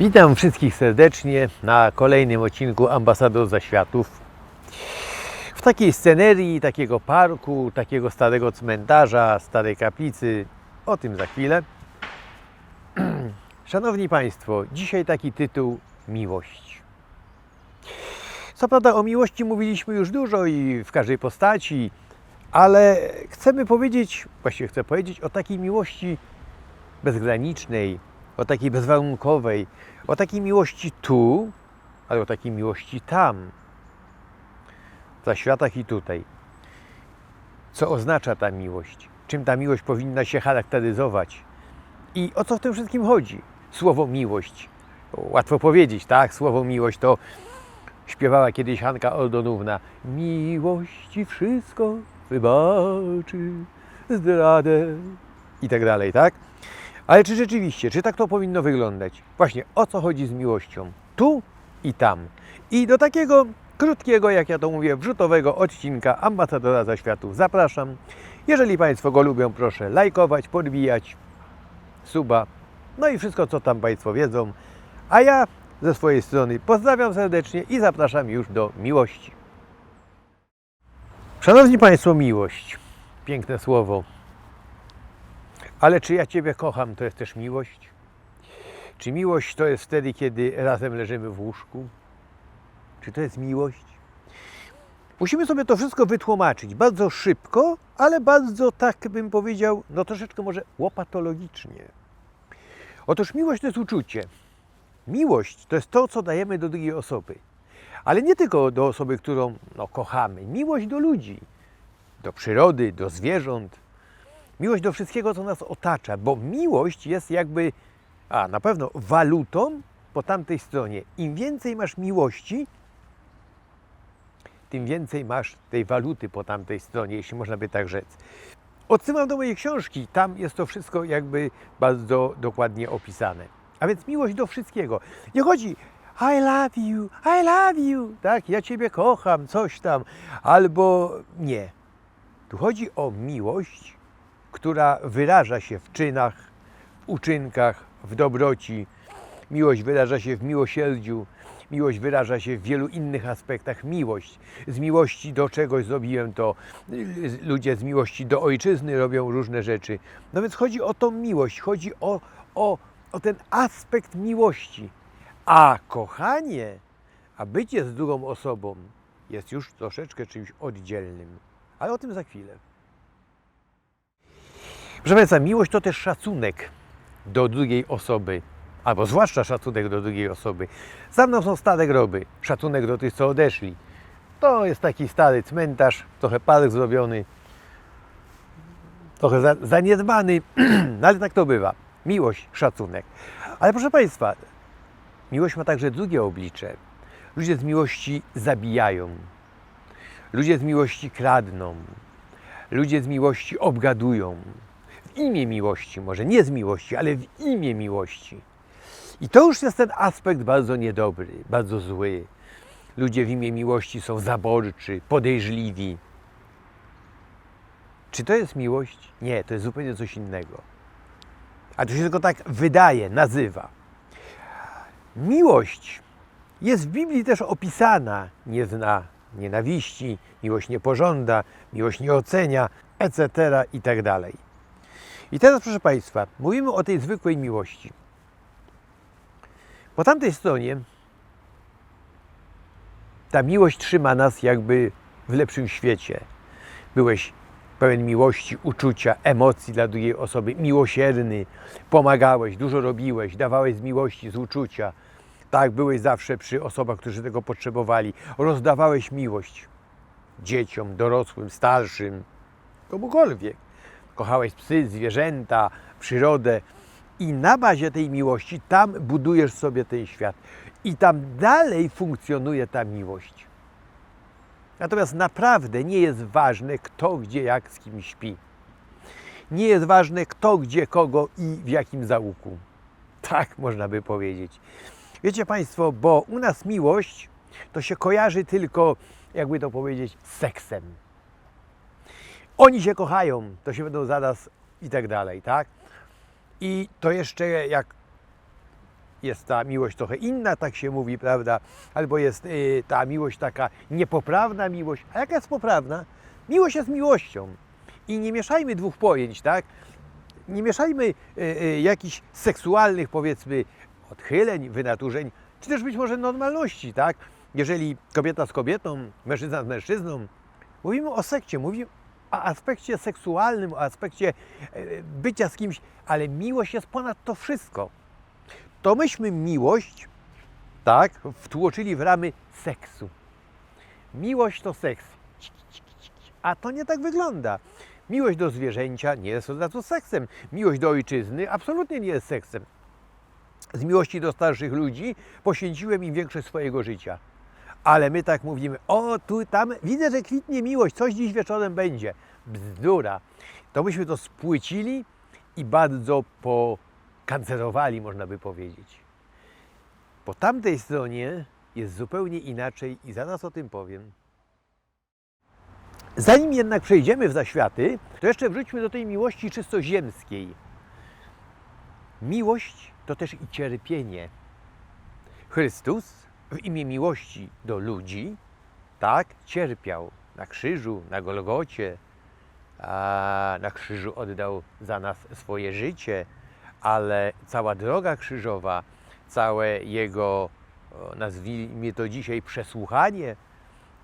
Witam wszystkich serdecznie na kolejnym odcinku Ambasador Zaświatów. W takiej scenerii, takiego parku, takiego starego cmentarza, starej kaplicy. O tym za chwilę. Szanowni Państwo, dzisiaj taki tytuł Miłość. Co prawda o miłości mówiliśmy już dużo i w każdej postaci, ale chcemy powiedzieć, właściwie chcę powiedzieć o takiej miłości bezgranicznej, o takiej bezwarunkowej, o takiej miłości tu, ale o takiej miłości tam, w zaświatach i tutaj. Co oznacza ta miłość? Czym ta miłość powinna się charakteryzować? I o co w tym wszystkim chodzi? Słowo miłość. Łatwo powiedzieć, tak? Słowo miłość to śpiewała kiedyś Hanka Oldonówna. Miłości wszystko wybaczy, zdradę i tak dalej, tak? Ale czy rzeczywiście, czy tak to powinno wyglądać? Właśnie o co chodzi z miłością? Tu i tam. I do takiego krótkiego, jak ja to mówię, wrzutowego odcinka Ambasadora Zaświatów zapraszam. Jeżeli Państwo go lubią, proszę lajkować, podbijać, suba, no i wszystko, co tam Państwo wiedzą. A ja ze swojej strony pozdrawiam serdecznie i zapraszam już do miłości. Szanowni Państwo, miłość. Piękne słowo. Ale czy ja Ciebie kocham, to jest też miłość? Czy miłość to jest wtedy, kiedy razem leżymy w łóżku? Czy to jest miłość? Musimy sobie to wszystko wytłumaczyć bardzo szybko, ale bardzo, tak bym powiedział, no troszeczkę może łopatologicznie. Otóż miłość to jest uczucie. Miłość to jest to, co dajemy do drugiej osoby. Ale nie tylko do osoby, którą no, kochamy. Miłość do ludzi, do przyrody, do zwierząt, miłość do wszystkiego, co nas otacza, bo miłość jest jakby, a na pewno walutą po tamtej stronie. Im więcej masz miłości, tym więcej masz tej waluty po tamtej stronie, jeśli można by tak rzec. Odsyłam do mojej książki, tam jest to wszystko jakby bardzo dokładnie opisane. A więc miłość do wszystkiego. Nie chodzi I love you, I love you, tak, ja Ciebie kocham, coś tam, albo nie. Tu chodzi o miłość, która wyraża się w czynach, w uczynkach, w dobroci. Miłość wyraża się w miłosierdziu. Miłość wyraża się w wielu innych aspektach. Miłość. Z miłości do czegoś zrobiłem to. Ludzie z miłości do ojczyzny robią różne rzeczy. No więc chodzi o tą miłość, chodzi o, o, o ten aspekt miłości. A kochanie, a bycie z drugą osobą jest już troszeczkę czymś oddzielnym. Ale o tym za chwilę. Proszę Państwa, miłość to też szacunek do drugiej osoby, albo zwłaszcza szacunek do drugiej osoby. Za mną są stare groby, szacunek do tych, co odeszli. To jest taki stary cmentarz, trochę park zrobiony, trochę za- zaniedbany, no ale tak to bywa. Miłość, szacunek. Ale proszę Państwa, miłość ma także drugie oblicze. Ludzie z miłości zabijają. Ludzie z miłości kradną. Ludzie z miłości obgadują. W imię miłości, może nie z miłości, ale w imię miłości. I to już jest ten aspekt bardzo niedobry, bardzo zły. Ludzie w imię miłości są zaborczy, podejrzliwi. Czy to jest miłość? Nie, to jest zupełnie coś innego. A to się tylko tak wydaje, nazywa. Miłość jest w Biblii też opisana. Nie zna nienawiści, miłość nie pożąda, miłość nie ocenia, etc. i tak dalej. I teraz, proszę Państwa, mówimy o tej zwykłej miłości. Po tamtej stronie ta miłość trzyma nas jakby w lepszym świecie. Byłeś pełen miłości, uczucia, emocji dla drugiej osoby, miłosierny, pomagałeś, dużo robiłeś, dawałeś z miłości, z uczucia. Tak, byłeś zawsze przy osobach, którzy tego potrzebowali. Rozdawałeś miłość dzieciom, dorosłym, starszym, komukolwiek. Kochałeś psy, zwierzęta, przyrodę i na bazie tej miłości tam budujesz sobie ten świat. I tam dalej funkcjonuje ta miłość. Natomiast naprawdę nie jest ważne, kto gdzie jak z kim śpi. Nie jest ważne, kto gdzie kogo i w jakim załuku. Tak można by powiedzieć. Wiecie Państwo, bo u nas miłość to się kojarzy tylko, jakby to powiedzieć, z seksem. Oni się kochają, to się będą zaraz i tak dalej, tak? I to jeszcze jak jest ta miłość trochę inna, tak się mówi, prawda? Albo jest y, ta miłość taka niepoprawna miłość. A jaka jest poprawna? Miłość jest miłością. I nie mieszajmy dwóch pojęć, tak? Nie mieszajmy y, y, jakichś seksualnych, powiedzmy, odchyleń, wynaturzeń, czy też być może normalności, tak? Jeżeli kobieta z kobietą, mężczyzna z mężczyzną, mówimy o sekcie, mówimy o aspekcie seksualnym, o aspekcie e, bycia z kimś, ale miłość jest ponad to wszystko. To myśmy miłość, tak, wtłoczyli w ramy seksu. Miłość to seks. A to nie tak wygląda. Miłość do zwierzęcia nie jest od razu seksem. Miłość do ojczyzny absolutnie nie jest seksem. Z miłości do starszych ludzi poświęciłem im większość swojego życia. Ale my tak mówimy, o tu, tam, widzę, że kwitnie miłość, coś dziś wieczorem będzie. Bzdura. To myśmy to spłycili i bardzo pokancerowali, można by powiedzieć. Po tamtej stronie jest zupełnie inaczej i zaraz o tym powiem. Zanim jednak przejdziemy w zaświaty, to jeszcze wróćmy do tej miłości czysto ziemskiej. Miłość to też i cierpienie. Chrystus w imię miłości do ludzi, tak, cierpiał na krzyżu, na Golgocie, a na krzyżu oddał za nas swoje życie, ale cała droga krzyżowa, całe jego, nazwijmy to dzisiaj, przesłuchanie,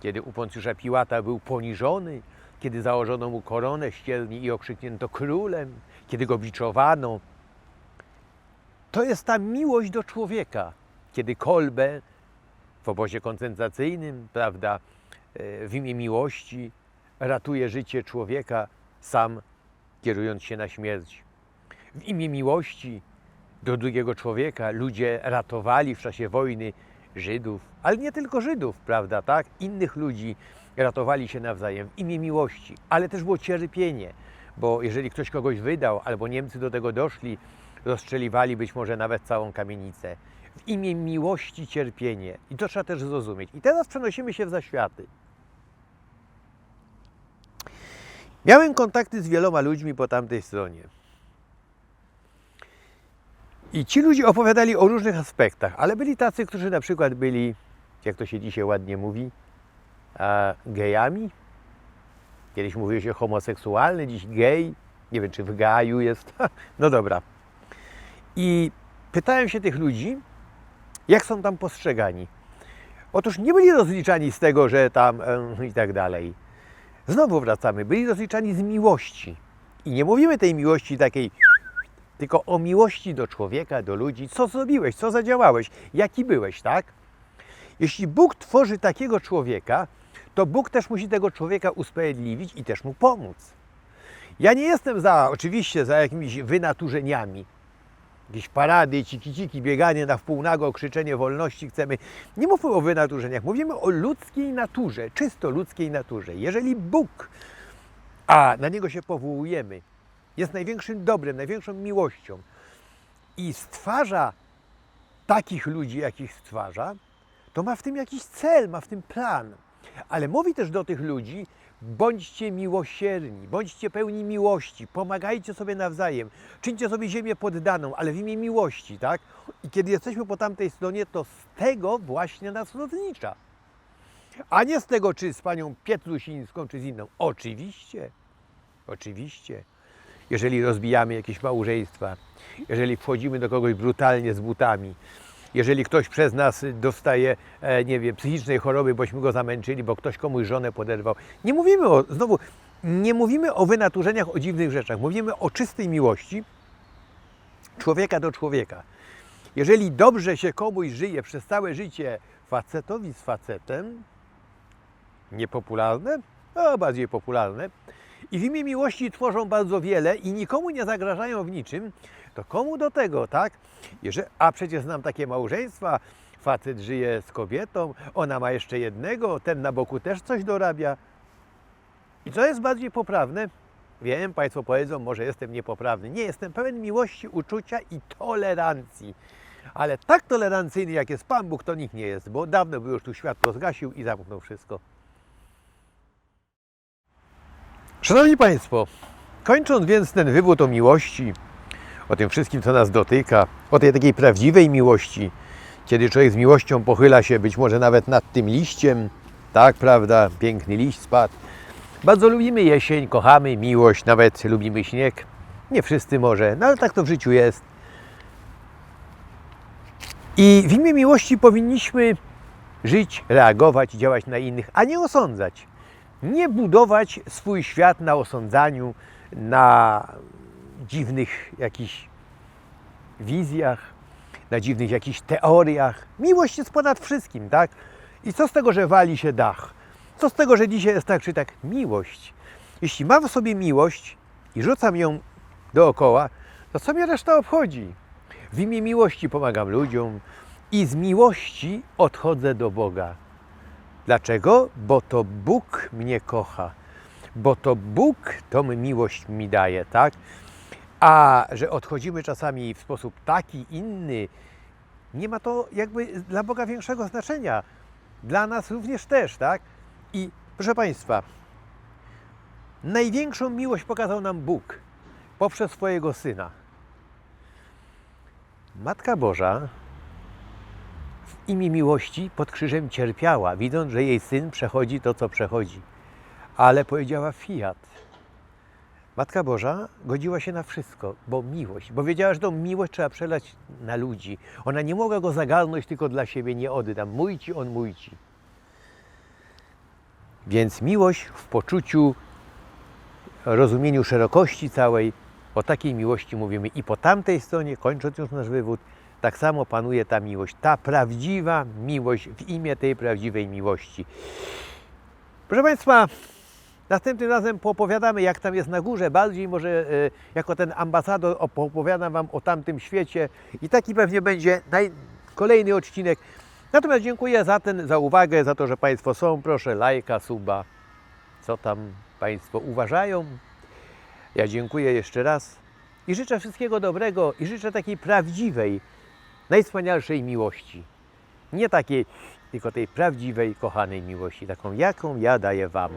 kiedy u Poncjusza Piłata był poniżony, kiedy założono mu koronę ścielni i okrzyknięto królem, kiedy go biczowano. To jest ta miłość do człowieka, kiedy kolbę w obozie koncentracyjnym, prawda, e, w imię miłości ratuje życie człowieka, sam kierując się na śmierć. W imię miłości do drugiego człowieka ludzie ratowali w czasie wojny Żydów, ale nie tylko Żydów, prawda, tak? Innych ludzi ratowali się nawzajem w imię miłości, ale też było cierpienie, bo jeżeli ktoś kogoś wydał, albo Niemcy do tego doszli, rozstrzeliwali być może nawet całą kamienicę. W imię miłości cierpienie. I to trzeba też zrozumieć. I teraz przenosimy się w zaświaty. Miałem kontakty z wieloma ludźmi po tamtej stronie. I ci ludzie opowiadali o różnych aspektach, ale byli tacy, którzy na przykład byli, jak to się dzisiaj ładnie mówi, gejami. Kiedyś mówiło się homoseksualny, dziś gej. Nie wiem, czy w gaju jest. No dobra. I pytałem się tych ludzi, jak są tam postrzegani. Otóż nie byli rozliczani z tego, że tam e, i tak dalej. Znowu wracamy, byli rozliczani z miłości. I nie mówimy tej miłości takiej, tylko o miłości do człowieka, do ludzi. Co zrobiłeś, co zadziałałeś, jaki byłeś, tak? Jeśli Bóg tworzy takiego człowieka, to Bóg też musi tego człowieka usprawiedliwić i też mu pomóc. Ja nie jestem za, oczywiście, za jakimiś wynaturzeniami. Jakieś parady, ciki-ciki, bieganie na wpół nago, krzyczenie wolności chcemy. Nie mówmy o wynaturzeniach, mówimy o ludzkiej naturze, czysto ludzkiej naturze. Jeżeli Bóg, a na Niego się powołujemy, jest największym dobrem, największą miłością i stwarza takich ludzi, jakich stwarza, to ma w tym jakiś cel, ma w tym plan. Ale mówi też do tych ludzi, bądźcie miłosierni, bądźcie pełni miłości, pomagajcie sobie nawzajem, czyńcie sobie ziemię poddaną, ale w imię miłości, tak? I kiedy jesteśmy po tamtej stronie, to z tego właśnie nas rozlicza. A nie z tego, czy z panią Pietrusińską, czy z inną. Oczywiście, oczywiście. Jeżeli rozbijamy jakieś małżeństwa, jeżeli wchodzimy do kogoś brutalnie z butami, jeżeli ktoś przez nas dostaje, e, nie wiem, psychicznej choroby, bośmy go zamęczyli, bo ktoś komuś żonę poderwał. Nie mówimy o, znowu, nie mówimy o wynaturzeniach, o dziwnych rzeczach. Mówimy o czystej miłości człowieka do człowieka. Jeżeli dobrze się komuś żyje przez całe życie facetowi z facetem, niepopularne, a bardziej popularne, i w imię miłości tworzą bardzo wiele i nikomu nie zagrażają w niczym, to komu do tego, tak? Jeżeli, a przecież znam takie małżeństwa, facet żyje z kobietą, ona ma jeszcze jednego, ten na boku też coś dorabia. I co jest bardziej poprawne? Wiem, Państwo powiedzą, może jestem niepoprawny. Nie, jestem pełen miłości, uczucia i tolerancji. Ale tak tolerancyjny, jak jest Pan Bóg, to nikt nie jest, bo dawno by już tu światło zgasił i zamknął wszystko. Szanowni Państwo, kończąc więc ten wywód o miłości, o tym wszystkim, co nas dotyka, o tej takiej prawdziwej miłości, kiedy człowiek z miłością pochyla się być może nawet nad tym liściem, tak, prawda, piękny liść spadł. Bardzo lubimy jesień, kochamy miłość, nawet lubimy śnieg. Nie wszyscy może, no ale tak to w życiu jest. I w imię miłości powinniśmy żyć, reagować, działać na innych, a nie osądzać. Nie budować swój świat na osądzaniu, na dziwnych jakichś wizjach, na dziwnych jakichś teoriach. Miłość jest ponad wszystkim, tak? I co z tego, że wali się dach? Co z tego, że dzisiaj jest tak czy tak? Miłość. Jeśli mam w sobie miłość i rzucam ją dookoła, to co mnie reszta obchodzi? W imię miłości pomagam ludziom i z miłości odchodzę do Boga. Dlaczego? Bo to Bóg mnie kocha. Bo to Bóg tą miłość mi daje, tak? A że odchodzimy czasami w sposób taki, inny, nie ma to jakby dla Boga większego znaczenia. Dla nas również też, tak? I proszę Państwa, największą miłość pokazał nam Bóg poprzez swojego Syna. Matka Boża w imię miłości pod krzyżem cierpiała, widząc, że jej Syn przechodzi to, co przechodzi. Ale powiedziała fiat. Matka Boża godziła się na wszystko, bo miłość, bo wiedziała, że tą miłość trzeba przelać na ludzi. Ona nie mogła go zagarnąć tylko dla siebie, nie oddam. Mój ci, on mój ci. Więc miłość w poczuciu, rozumieniu szerokości całej, o takiej miłości mówimy. I po tamtej stronie, kończąc już nasz wywód, tak samo panuje ta miłość, ta prawdziwa miłość w imię tej prawdziwej miłości. Proszę Państwa, następnym razem poopowiadamy, jak tam jest na górze, bardziej może e, jako ten ambasador opowiadam Wam o tamtym świecie i taki pewnie będzie naj... kolejny odcinek. Natomiast dziękuję za ten, za uwagę, za to, że Państwo są. Proszę lajka, suba, co tam Państwo uważają. Ja dziękuję jeszcze raz i życzę wszystkiego dobrego i życzę takiej prawdziwej, najwspanialszej miłości. Nie takiej, tylko tej prawdziwej, kochanej miłości, taką jaką ja daję Wam.